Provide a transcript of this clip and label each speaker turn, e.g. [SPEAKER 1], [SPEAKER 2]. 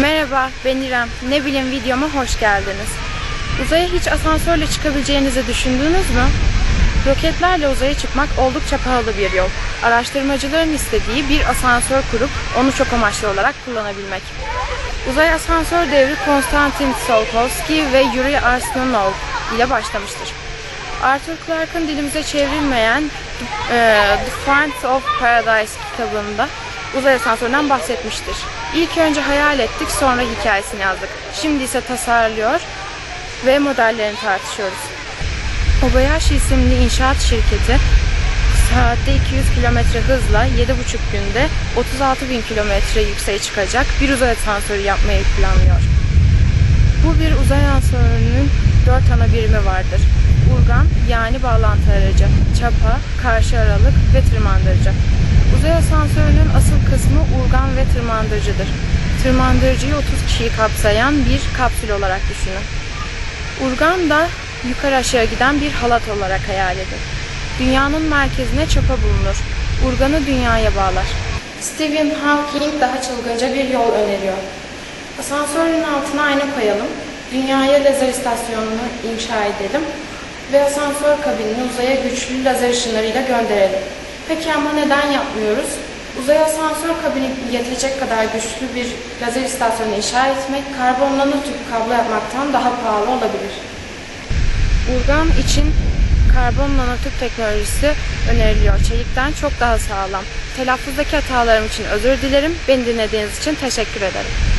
[SPEAKER 1] Merhaba, ben İrem. Ne bileyim videoma hoş geldiniz. Uzaya hiç asansörle çıkabileceğinizi düşündünüz mü? Roketlerle uzaya çıkmak oldukça pahalı bir yol. Araştırmacıların istediği bir asansör kurup onu çok amaçlı olarak kullanabilmek. Uzay asansör devri Konstantin Tsiolkovsky ve Yuri Arsenonov ile başlamıştır. Arthur Clarke'ın dilimize çevrilmeyen e, The Friends of Paradise kitabında uzay asansöründen bahsetmiştir. İlk önce hayal ettik sonra hikayesini yazdık. Şimdi ise tasarlıyor ve modellerini tartışıyoruz. Obayashi isimli inşaat şirketi saatte 200 km hızla 7,5 günde 36 bin kilometre yükseğe çıkacak bir uzay asansörü yapmayı planlıyor. Bu bir uzay asansörünün dört ana birimi vardır. Urgan yani bağlantı aracı, çapa, karşı aralık ve tırmandırıcı. Asansörünün asıl kısmı urgan ve tırmandırıcıdır. Tırmandırıcıyı 30 kişiyi kapsayan bir kapsül olarak düşünün. Urgan da yukarı aşağı giden bir halat olarak hayal edin. Dünyanın merkezine çapa bulunur. Urganı dünyaya bağlar. Stephen Hawking daha çılgınca bir yol öneriyor. Asansörün altına ayna koyalım. Dünyaya lazer istasyonunu inşa edelim. Ve asansör kabinini uzaya güçlü lazer ışınlarıyla gönderelim. Peki ama neden yapmıyoruz? Uzaya asansör kabini yetecek kadar güçlü bir lazer istasyonu inşa etmek, karbon nanotüp kablo yapmaktan daha pahalı olabilir. Urgan için karbon nanotüp teknolojisi öneriliyor. Çelikten çok daha sağlam. Telaffuzdaki hatalarım için özür dilerim. Beni dinlediğiniz için teşekkür ederim.